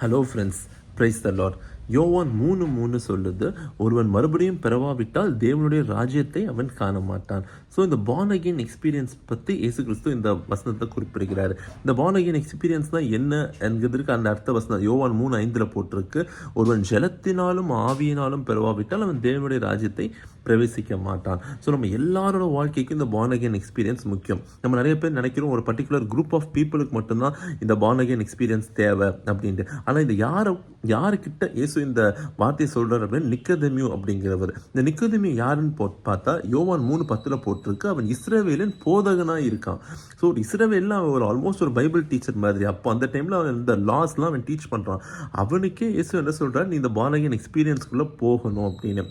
hello friends praise the Lord Yovan மூணு மூணு சொல்லுது ஒருவன் மறுபடியும் பெறவாவிட்டால் தேவனுடைய ராஜ்யத்தை அவன் காண மாட்டான் ஸோ இந்த பான் அகெயின் எக்ஸ்பீரியன்ஸ் பற்றி இயேசு கிறிஸ்து இந்த வசனத்தை குறிப்பிடுகிறார். இந்த பான் அகெயின் எக்ஸ்பீரியன்ஸ் தான் என்ன என்கிறதுக்கு அந்த அர்த்த வசனம் யோவான் மூணு ஐந்தில் போட்டிருக்கு. ஒருவன் ஜலத்தினாலும் ஆவியினாலும் பெறவாவிட்டால் அவன் தேவனுடைய ராஜ்யத்தை பிரவேசிக்க மாட்டான். ஸோ நம்ம எல்லாரோட வாழ்க்கைக்கும் இந்த பான் அகெயின் எக்ஸ்பீரியன்ஸ் முக்கியம். நம்ம நிறைய பேர் நினைக்கிறோம் ஒரு பர்டிகுலர் குரூப் ஆஃப் பீப்புளுக்கு மட்டும்தான் இந்த பான் அகெயின் எக்ஸ்பீரியன்ஸ் தேவை அப்படின்ட்டு. ஆனால் இந்த யாரை யாருக்கிட்ட இயேசு இந்த வார்த்தையை சொல்கிறார் அப்படின்னு நிக்கதமியூ அப்படிங்கிறவர். இந்த நிக்கதமியூ யாருன்னு போ பார்த்தா யோவான் மூணு பத்தில் போட்டிருக்கு. அவன் இஸ்ரேவேலின் போதகனாக இருக்கான். ஸோ இஸ்ரேவேலில் அவன் ஒரு ஆல்மோஸ்ட் ஒரு பைபிள் டீச்சர் மாதிரி. அப்போ அந்த டைமில் அவன் இந்த லாஸ்லாம் அவன் டீச் பண்ணுறான் அவனுக்கே இயேசு என்ன சொல்கிறார் நீ இந்த பாலகியன் எக்ஸ்பீரியன்ஸ்குள்ளே போகணும் அப்படின்னு.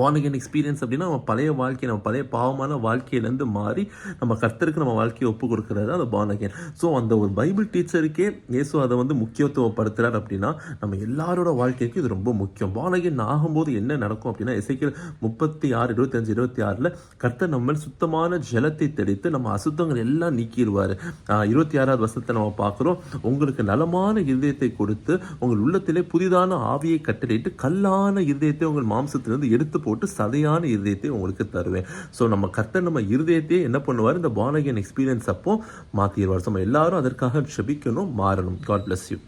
மார்னிங் எக்ஸ்பீரியன்ஸ் அப்படின்னா நம்ம பழைய வாழ்க்கை நம்ம பழைய பாவமான வாழ்க்கையிலேருந்து மாறி நம்ம கர்த்தருக்கு நம்ம வாழ்க்கையை ஒப்பு கொடுக்கறது அந்த பான் ஸோ அந்த ஒரு பைபிள் டீச்சருக்கே இயேசு அதை வந்து முக்கியத்துவப்படுத்துகிறார் அப்படின்னா நம்ம எல்லாரோட வாழ்க்கைக்கும் இது ரொம்ப முக்கியம். பான் ஆகும்போது என்ன நடக்கும் அப்படின்னா இசைக்கிற முப்பத்தி ஆறு இருபத்தஞ்சு இருபத்தி ஆறில் கர்த்தர் நம்ம சுத்தமான ஜலத்தை தெளித்து நம்ம அசுத்தங்கள் எல்லாம் நீக்கிடுவார். இருபத்தி ஆறாவது வருஷத்தை நம்ம பார்க்குறோம். உங்களுக்கு நலமான இருதயத்தை கொடுத்து உங்கள் உள்ளத்திலே புதிதான ஆவியை கட்டளையிட்டு கல்லான இருதயத்தை உங்கள் மாம்சத்திலிருந்து எடுத்து போட்டு சதையான இருதயத்தை உங்களுக்கு தருவேன். ஸோ நம்ம கர்த்தர் நம்ம இருதயத்தையே என்ன பண்ணுவார்? இந்த பானகியன் எக்ஸ்பீரியன்ஸ் அப்போ மாற்றிடுவார் ஸோ நம்ம எல்லாரும் அதற்காக ஜெபிக்கணும் மாறணும். God bless you